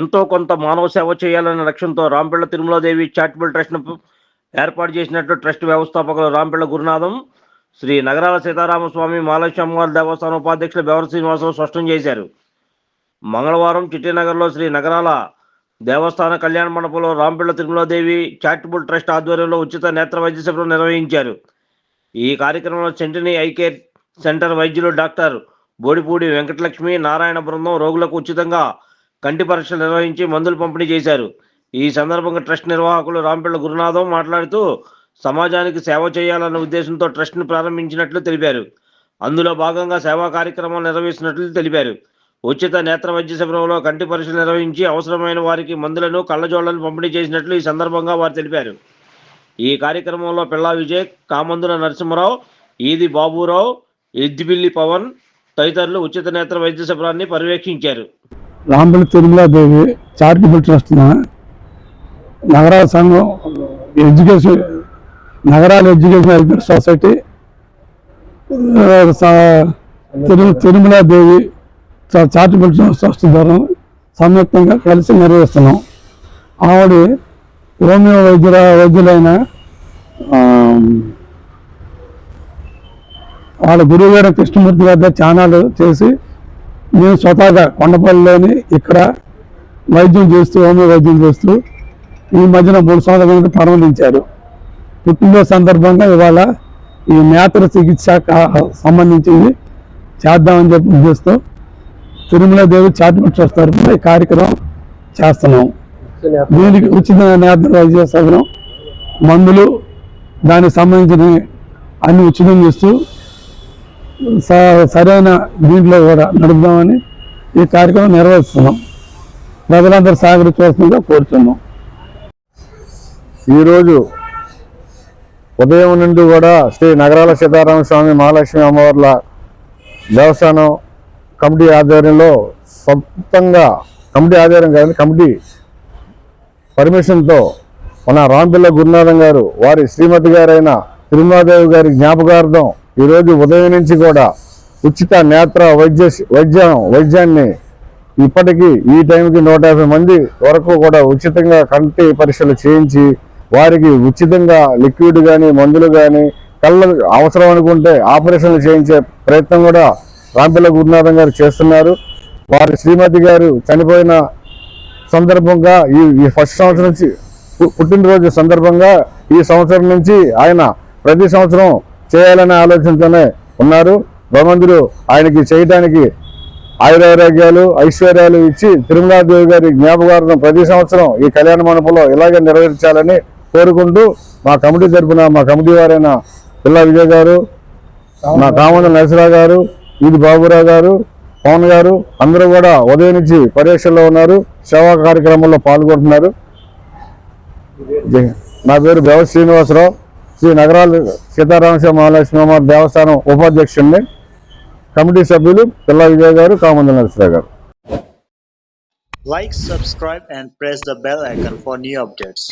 ఎంతో కొంత మానవ సేవ చేయాలనే లక్ష్యంతో రాంపిళ్ళ తిరుమలాదేవి చారిటబుల్ ట్రస్ట్ను ఏర్పాటు చేసినట్లు ట్రస్ట్ వ్యవస్థాపకులు రాంపిళ్ళ గురునాథం శ్రీ నగరాల సీతారామస్వామి మహాలక్ష్మి దేవస్థానం ఉపాధ్యక్షులు బెవర శ్రీనివాసరావు స్పష్టం చేశారు. మంగళవారం చిట్టినగర్లో శ్రీ నగరాల దేవస్థాన కళ్యాణ మండపంలో రాంపిళ్ళ తిరుమలాదేవి చారిటబుల్ ట్రస్ట్ ఆధ్వర్యంలో ఉచిత నేత్ర వైద్య శిబిరం నిర్వహించారు. ఈ కార్యక్రమంలో సెంటినీ ఐ కేర్ సెంటర్ వైద్యులు డాక్టర్ బోడిపూడి వెంకటలక్ష్మి నారాయణ బృందం రోగులకు ఉచితంగా కంటి పరీక్షలు నిర్వహించి మందులు పంపిణీ చేశారు. ఈ సందర్భంగా ట్రస్ట్ నిర్వాహకులు రాంపిళ్ళ గురునాథం మాట్లాడుతూ సమాజానికి సేవ చేయాలన్న ఉద్దేశంతో ట్రస్ట్ను ప్రారంభించినట్లు తెలిపారు. అందులో భాగంగా సేవా కార్యక్రమాలు నిర్వహిస్తున్నట్లు తెలిపారు. ఉచిత నేత్ర వైద్య శిబిరంలో కంటి పరీక్షలు నిర్వహించి అవసరమైన వారికి మందులను కళ్ళజోళ్ళను పంపిణీ చేసినట్లు ఈ సందర్భంగా వారు తెలిపారు. ఈ కార్యక్రమంలో పిల్లా విజయ్ కామందుల నరసింహరావు ఈది బాబురావు ఎద్దిబిల్లి పవన్ తదితరులు ఉచిత నేత్ర వైద్య శిబిరాన్ని పర్యవేక్షించారు. రాంబలి తిరుమలాదేవి చారిటబుల్ ట్రస్ట్ నగరాల సంఘం ఎడ్యుకేషన్ నగరాల ఎడ్యుకేషన్ వెల్ఫేర్ సొసైటీ ఆ, తిరుమలాదేవి చారిటబుల్ ట్రస్ట్ ద్వారా సంయుక్తంగా కలిసి నిర్వహిస్తున్నాం. ఆవిడ హోమియో వైద్యుల వైద్యులైన వాళ్ళ గురువు గారు కృష్ణమూర్తి గారి ఛానల్ చేసి మేము స్వతహాగా కొండపల్లిలోని ఇక్కడ వైద్యం చేస్తూ హోమియో వైద్యం చేస్తూ ఈ మధ్యన మూడు సంవత్సరాల కిందట పరమలించారు పుట్టినరోజు సందర్భంగా ఇవాళ ఈ నేత్ర చికిత్స కా- సంబంధించింది చేద్దామని చెప్పి ఉద్దేశంతో తిరుమల దేవి చారిటబుల్ ట్రస్ట్ తరఫున ఈ కార్యక్రమం చేస్తున్నాం. దీనికి ఉచిత నేత్ర వైద్య సదనం మందులు దానికి సంబంధించిన అన్ని ఉచితం చేస్తూ సరైన దీంట్లో కూడా నడుపుదామని ఈ కార్యక్రమం నిర్వహిస్తున్నాం ప్రజలందరూ సహకరించవలసిందిగా కోరుతున్నాం ఈరోజు ఉదయం నుండి కూడా శ్రీ నగరాల సీతారామ స్వామి మహాలక్ష్మి అమ్మవార్ల దేవస్థానం కమిటీ ఆధ్వర్యంలో సొంతంగా కమిటీ ఆధ్వర్యం కాదు కమిటీ పర్మిషన్తో మన రాంపిల్ల గురునాథం గారు వారి శ్రీమతి గారైన తిరుమలాదేవి గారి జ్ఞాపకార్థం ఈరోజు ఉదయం నుంచి కూడా ఉచిత నేత్ర వైద్య వైద్యం వైద్యాన్ని ఇప్పటికీ ఈ టైంకి నూట యాభై మంది వరకు కూడా ఉచితంగా కంటి పరీక్షలు చేయించి వారికి ఉచితంగా లిక్విడ్ కానీ మందులు కానీ కళ్ళ అవసరం అనుకుంటే ఆపరేషన్లు చేయించే ప్రయత్నం కూడా రాంపిల్ల గురునాథం గారు చేస్తున్నారు. వారి శ్రీమతి గారు చనిపోయిన సందర్భంగా ఈ ఈ ఫస్ట్ సంవత్సరం నుంచి పు- పుట్టినరోజు సందర్భంగా ఈ సంవత్సరం నుంచి ఆయన ప్రతి సంవత్సరం చేయాలనే ఆలోచనతోనే ఉన్నారు. భగవంతుడు ఆయనకి చేయటానికి ఆయురారోగ్యాలు ఐశ్వర్యాలు ఇచ్చి తిరుమలాదేవి గారి జ్ఞాపకార్థం ప్రతి సంవత్సరం ఈ కళ్యాణ మండపంలో ఇలాగే నెరవేర్చాలని కోరుకుంటూ మా కమిటీ తరఫున మా కమిటీ వారైన పిల్ల విజయ్ గారు మా కామండ నరసరావు గారు ఇది బాబురావు గారు పవన్ గారు అందరూ కూడా ఉదయం నుంచి పర్యవేక్షణలో ఉన్నారు. సేవా కార్యక్రమంలో పాల్గొంటున్నారు. నా పేరు బెవ శ్రీనివాసరావు. శ్రీ నగరాలు సీతారామశివ మహాలక్ష్మి అమ్మవారి దేవస్థానం ఉపాధ్యక్షుడిని కమిటీ సభ్యులు పిల్ల విజయ్ గారు కామంద నరసరావు గారు. Like subscribe and press the bell icon for new updates